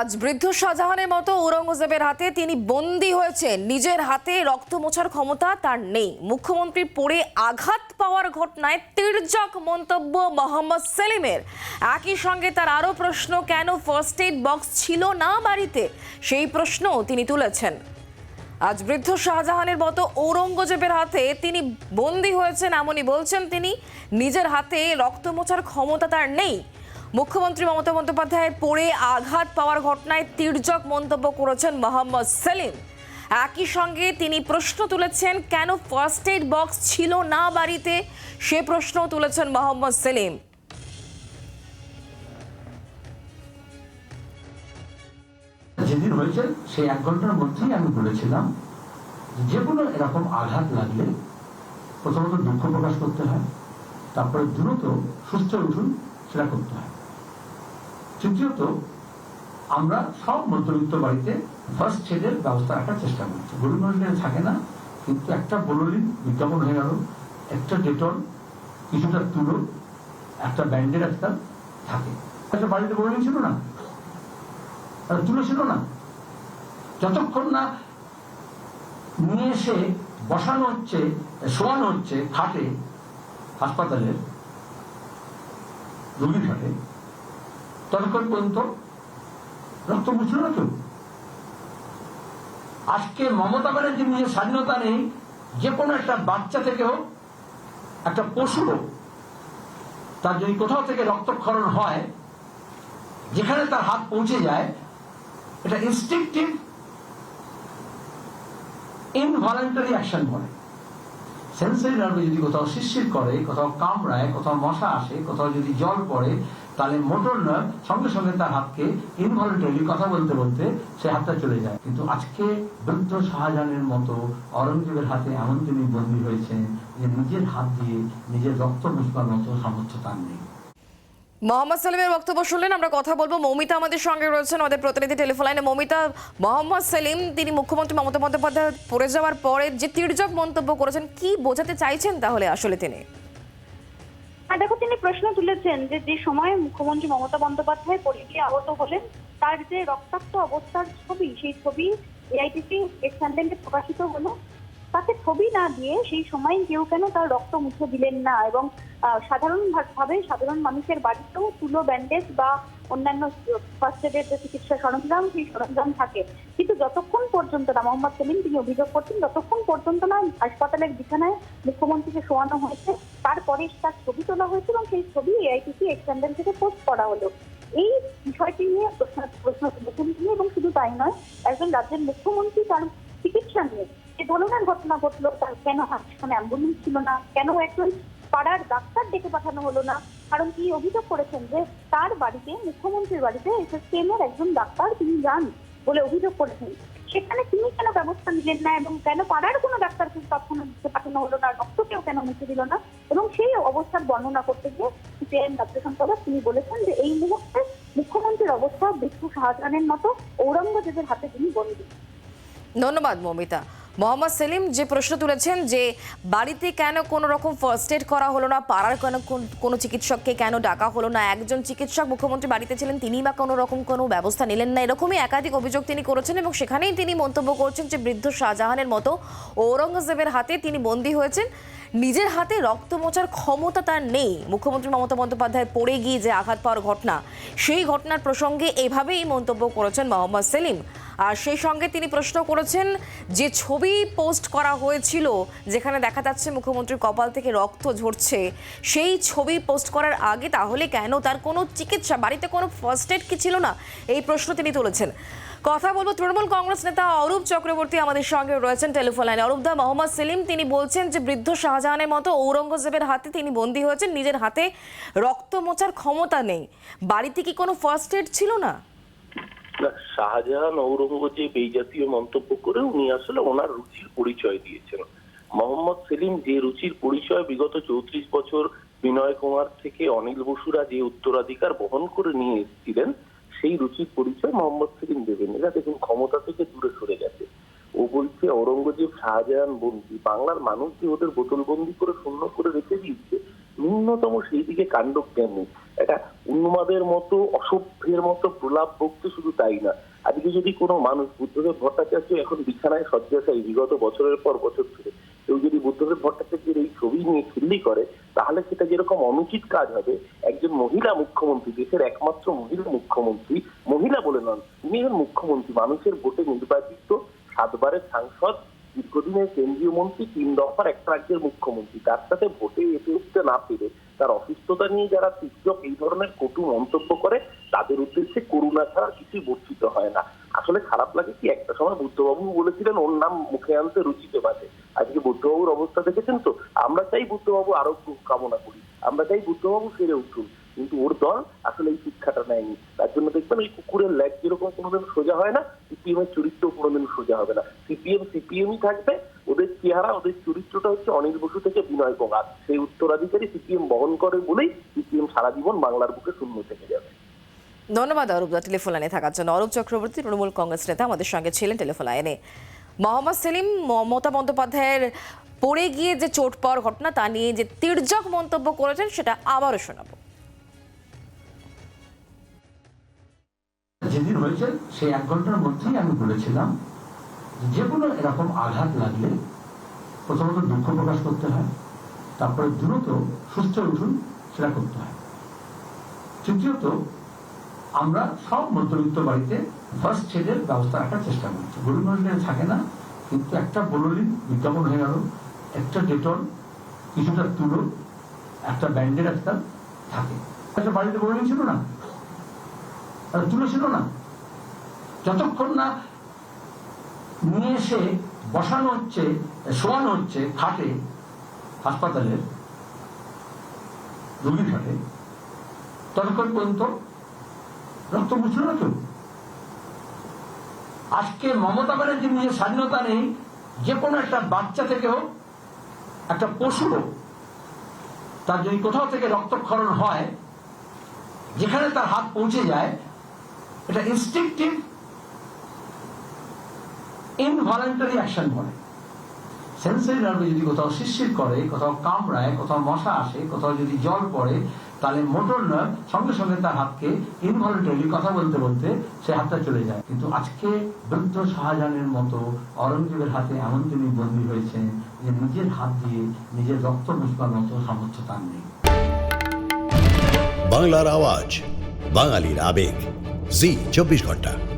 আজ বৃদ্ধ শাহজাহানের মতো ঔরঙ্গজেবের হাতে তিনি বন্দী হয়েছেন। নিজের হাতে রক্ত মোছার ক্ষমতা তার নেই। মুখ্যমন্ত্রী পড়ে আঘাত পাওয়ার ঘটনায় তির্যক মন্তব্য মোহাম্মদ সেলিমের। একই সঙ্গে তার আরও প্রশ্ন, কেন ফার্স্ট এইড বক্স ছিল না বাড়িতে? সেই প্রশ্নও তিনি তুলেছেন। আজ বৃদ্ধ শাহজাহানের মতো ঔরঙ্গজেবের হাতে তিনি বন্দী হয়েছেন এমনই বলছেন তিনি, নিজের হাতে রক্ত মোছার ক্ষমতা তার নেই। মুখ্যমন্ত্রী মমতা বন্দ্যোপাধ্যায়ের পড়ে আঘাত পাওয়ার ঘটনায় তির্যক মন্তব্য করেছেন মোহাম্মদ সেলিম। একই সঙ্গে তিনি প্রশ্ন তুলেছেন, কেন ফার্স্ট এইড বক্স ছিল না বাড়িতে? সে প্রশ্ন তুলেছেন মোহাম্মদ সেলিম। যেদিন হয়েছে, সেই এক ঘণ্টার মধ্যেই আমি বলেছিলাম যে কোনো এরকম আঘাত লাগলে প্রথমত দুঃখ প্রকাশ করতে হয়, তারপরে দ্রুত সুস্থ উঠুন, সেটা করতে হয়। তৃতীয়ত আমরা সব মধ্যবিত্ত বাড়িতে ফার্স্ট এডের ব্যবস্থা রাখার চেষ্টা করছি। গরিব মানুষের থাকে না, কিন্তু একটা বললিন বিজ্ঞাপন হয়ে গেল, একটা ডেটল, কিছুটা তুলো, একটা ব্যান্ডের একটা থাকে। একটা বাড়িতে বললিন ছিল না তুলে ছিল না। যতক্ষণ না নিয়ে এসে বসানো হচ্ছে, শোয়ানো হচ্ছে খাটে, হাসপাতালের, রোগী খাটে ততক্ষণ পর্যন্ত রক্ত মুছল না কেউ আজকে মমতা ব্যানার্জি নিজের স্বাধীনতা নেই, যে কোনো একটা বাচ্চা থেকে হোক, একটা পশু হোক, তার যদি কোথাও থেকে রক্তক্ষরণ হয়, যেখানে তার হাত পৌঁছে যায়, এটা ইনস্টিংটিভ ইনভলেন্টারি অ্যাকশন বলে। সেন্সারি নার্ভে যদি কোথাও শিরশির করে, কোথাও কামড়ায়, কোথাও মশা আসে, কোথাও যদি জল পড়ে তাহলে মোটর নার্ভ সঙ্গে সঙ্গে তার হাতকে ইনভলেন্টারি কথা বলতে বলতে সে হাতটা চলে যায়। কিন্তু আজকে বৃদ্ধ শাহজাহানের মতো অরঙ্গজেবের হাতে এমন তিনি বন্দী হয়েছেন যে নিজের হাত দিয়ে নিজের রক্ত মুছবার মতো সামর্থ্য তার নেই। মোহাম্মদ সেলিমের বক্তব্য শুনলেন, আমরা কথা বলব। মৌমিতা আমাদের সঙ্গে রয়েছেন, আমাদের প্রতিনিধি টেলিফোন লাইনে। মৌমিতা, মোহাম্মদ সেলিম, তিনি মুখ্যমন্ত্রী মমতা বন্দ্যোপাধ্যায় পড়ে যাওয়ার পরে যে তির্যক মন্তব্য করেছেন, কি বোঝাতে চাইছেন তাহলে আসলে তিনি? আর দেখো তিনি প্রশ্ন তুলেছেন যে যে সময় মুখ্যমন্ত্রী মমতা বন্দ্যোপাধ্যায় পড়ে আহত হলেন, তার যে রক্তাক্ত অবস্থার ছবি, সেই ছবি এআইটিসি এক্সান্ডেন্টে প্রকাশিত হলো। তাতে ছবি না দিয়ে সেই সময় কেউ কেন তার রক্ত মুছে দিলেন না এবং আহ, সাধারণ মানুষের বাড়িতেও তুলো ব্যান্ডেজ বা অন্যান্য ফার্স্ট এডের যে চিকিৎসা সরঞ্জাম সেই সরঞ্জাম থাকে। কিন্তু যতক্ষণ পর্যন্ত না মোহাম্মদ সেলিম তিনি অভিযোগ করছেন যতক্ষণ পর্যন্ত না হাসপাতালের বিছানায় মুখ্যমন্ত্রীকে শোয়ানো হয়েছে। তারপরে তার ছবি তোলা হয়েছে এবং সেই ছবি এআইটিসি এক্সটেন্ডেন্ট থেকে পোস্ট করা হলো। এই বিষয়টি নিয়ে প্রশ্ন প্রশ্ন এবং শুধু তাই নয় একজন রাজ্যের মুখ্যমন্ত্রী তার চিকিৎসা নিয়ে যে ধরনের ঘটনা ঘটলো, তার কেন হাসপাতালে অ্যাম্বুলেন্স ছিল না? কেন একজন পাড়ার ডাক্তার ডেকে পাঠানো হলো না? কারণ তিনি অভিযোগ করেছেন যে তার বাড়িতে, মুখ্যমন্ত্রীর বাড়িতে এসএসকেএম এর একজন ডাক্তার তিনি যান বলে অভিযোগ করেছেন। সেখানে তিনি কেন ব্যবস্থা নিলেন না এবং কেন পাড়ার কোনো ডাক্তারকে তৎক্ষণাৎ দিতে পাঠানো হলো না? রক্ত কেউ কেন মুছে দিল না? এবং সেই অবস্থার বর্ণনা করতে গিয়ে সিপিআইএম রাজ্য সম্পাদক তিনি বলেছেন যে এই মুহূর্তে মুখ্যমন্ত্রীর অবস্থা বিষ্ণু শাহজাহানের মতো ঔরঙ্গজেবের হাতে তিনি বন্দী ধন্যবাদ, মৌমিতা। মোহাম্মদ সেলিম যে প্রশ্ন তুলেছেন যে বাড়িতে কেন কোনো রকম ফার্স্ট এড করা হলো না, পাড়ার কেন কোন- চিকিৎসককে কেন ডাকা হলো না, একজন চিকিৎসক মুখ্যমন্ত্রী বাড়িতে ছিলেন, তিনি বা কোনো রকম কোনো ব্যবস্থা নিলেন না, এরকমই একাধিক অভিযোগ তিনি করেছেন এবং সেখানেই তিনি মন্তব্য করছেন যে বৃদ্ধ শাহজাহানের মতো ঔরঙ্গজেবের হাতে তিনি বন্দী হয়েছেন। নিজের হাতে রক্ত মোচার ক্ষমতা তার নেই। মুখ্যমন্ত্রী মমতা বন্দ্যোপাধ্যায় পড়ে গিয়ে যে আঘাত পাওয়ার ঘটনা, সেই ঘটনার প্রসঙ্গে এভাবেই মন্তব্য করেছেন মোহাম্মদ সেলিম। আর সেই সঙ্গে তিনি প্রশ্ন করেছেন যে ছবি পোস্ট করা হয়েছিল যেখানে দেখা যাচ্ছে মুখ্যমন্ত্রীর কপাল থেকে রক্ত ঝরছে, সেই ছবি পোস্ট করার আগে তাহলে কেন তার কোনো চিকিৎসা, বাড়িতে কোনো ফার্স্ট এড কি ছিল না? এই প্রশ্ন তিনি তুলেছেন। কথা বলব তৃণমূল কংগ্রেস নেতা অরূপ চক্রবর্তী আমাদের সঙ্গে রয়েছেন টেলিফোন লাইনে। অরূপ দা, মোহাম্মদ সেলিম, তিনি বলছেন যে বৃদ্ধ শাহজাহানের মতো ঔরঙ্গজেবের হাতে তিনি বন্দী হয়েছেন, নিজের হাতে রক্ত মোচার ক্ষমতা নেই। বাড়িতে কি কোনো ফার্স্ট এড ছিল না না? শাহজাহান ঔরঙ্গজেব এই জাতীয় মন্তব্য করে উনি আসলে ওনার রুচির পরিচয় দিয়েছেন। মোহাম্মদ সেলিম যে রুচির পরিচয় বিগত চৌত্রিশ বছর বিনয় কুমার থেকে অনিল বসুরা যে উত্তরাধিকার বহন করে নিয়ে এসেছিলেন, সেই রুচির পরিচয় মোহাম্মদ সেলিম দেবেন। এরা দেখুন ক্ষমতা থেকে দূরে সরে গেছে। ও বলছে, ঔরঙ্গজেব, শাহজাহান বন্দি, বাংলার মানুষ যে ওদের বোতলবন্দি করে শূন্য করে রেখে দিয়েছে ন্যূনতম সেই দিকে কাণ্ড নেই একটা উন্মাদের মতো, অসভ্যের মতো, প্রলাপ বকতে শুধু তাই না। আজকে যদি কোনো মানুষ বুদ্ধদেব ভট্টাচার্য এখন বিছানায় শয্যাশায়ী বিগত বছরের পর বছর ধরে কেউ যদি বুদ্ধদেব ভট্টাচার্যের এই ছবি নিয়ে খিল্লি করে, তাহলে সেটা যেরকম অনুচিত কাজ হবে, একজন মহিলা মুখ্যমন্ত্রী, দেশের একমাত্র মহিলা মুখ্যমন্ত্রী, মহিলা বলে নন, তিনি মুখ্যমন্ত্রী, মানুষের ভোটে নির্বাচিত সাতবারের সাংসদ দীর্ঘদিনের কেন্দ্রীয় মন্ত্রী তিন দফার একটা রাজ্যের মুখ্যমন্ত্রী। তার সাথে ভোটে এসে উঠতে না পেরে তার অসুস্থতা নিয়ে যারা শিক্ষক এই ধরনের কটু মন্তব্য করে, তাদের উদ্দেশ্যে করুণা ছাড়া কিছুই বর্ষিত হয় না। আসলে খারাপ লাগে কি? একটা সময় বুদ্ধবাবু বলেছিলেন, ওর নাম মুখে আনতে রুচিতে বাজে আজকে বুদ্ধবাবুর অবস্থা দেখেছেন তো? আমরা চাই বুদ্ধবাবু আরোগ্য কামনা করি। আমরা চাই বুদ্ধবাবু ফিরে উঠুন। কিন্তু ওর দল আসলে এই শিক্ষাটা নেয়নি। তার জন্য দেখবেন ওই কুকুরের ল্যাগ যেরকম কোনোদিন সোজা হয় না সিপিএম এর চরিত্র কোনোদিন সোজা হবে না। সিপিএম সিপিএমই থাকবে, ওদের চেহারা, ওদের চরিত্রটা হচ্ছে অনিল বসু থেকে বিনয় কুমার সেই উত্তরাধিকারী সিপিএম বহন করে বলেই সিপিএম সারা জীবন বাংলার বুকে শূন্য থেকে যাবে। ধন্যবাদ অরূপদা টেলিফোন লাইনে থাকার জন্য। অরূপ চক্রবর্তী, তৃণমূল কংগ্রেস নেতা আমাদের সঙ্গে ছিলেন টেলিফোন লাইনে। মোহাম্মদ সেলিম মমতা বন্দ্যোপাধ্যায়ের পড়ে গিয়ে যে চোট পাওয়ার ঘটনা, তা নিয়ে যে তির্যক মন্তব্য করেছেন, সেটা আবারও শোনাবো। যেদিন হয়েছে সেই এক ঘণ্টার মধ্যেই আমি বলেছিলাম যে কোনো এরকম আঘাত লাগলে প্রথমত দুঃখ প্রকাশ করতে হয়, তারপরে দ্রুত সুস্থ উঠুন, সেটা করতে হয়। তৃতীয়ত, আমরা সব মধ্যবিত্ত বাড়িতে ফার্স্ট এডের ব্যবস্থা রাখার চেষ্টা করছি গরিব মানুষের থাকে না, কিন্তু একটা বললিন বিজ্ঞাপন হয়ে গেল, একটা ডেটল, কিছুটা তুলো, একটা ব্যান্ডেড একটা থাকে। একটা বাড়িতে বললিন ছিল না? তারা তুলে ছিল না। যতক্ষণ না নিয়ে এসে বসানো হচ্ছে, শোয়ানো হচ্ছে খাটে হাসপাতালের, রুগী খাটে ততক্ষণ পর্যন্ত রক্ত বুঝলো না কেউ। আজকে মমতা ব্যানার্জি নিজের স্বাধীনতা নেই, যে কোনো একটা বাচ্চা থেকে হোক, একটা পশু হোক, তার যদি কোথাও থেকে রক্তক্ষরণ হয়, যেখানে তার হাত পৌঁছে যায় এটা ইনস্টিংটিভ ইনভলেন্টারি অ্যাকশন বলে। সেন্সারি নার্ভে যদি কোথাও শিরশির করে, কোথাও কামড়ায়, কোথাও মশা আসে, কোথাও যদি জল পড়ে, তাহলে মোটর নার্ভ সঙ্গে সঙ্গে তার হাতকে ইনভলেন্টারি কথা বলতে বলতে সে হাতটা চলে যায়। কিন্তু আজকে বৃদ্ধ শাহজাহানের মতো অরঙ্গজেবের হাতে এমন তিনি বন্দী হয়েছেন যে নিজের হাত দিয়ে নিজের রক্ত মুছবার মতো সামর্থ্য তার নেই। বাংলার আওয়াজ, বাঙালির আবেগ। জি চব্বিশ ঘণ্টা।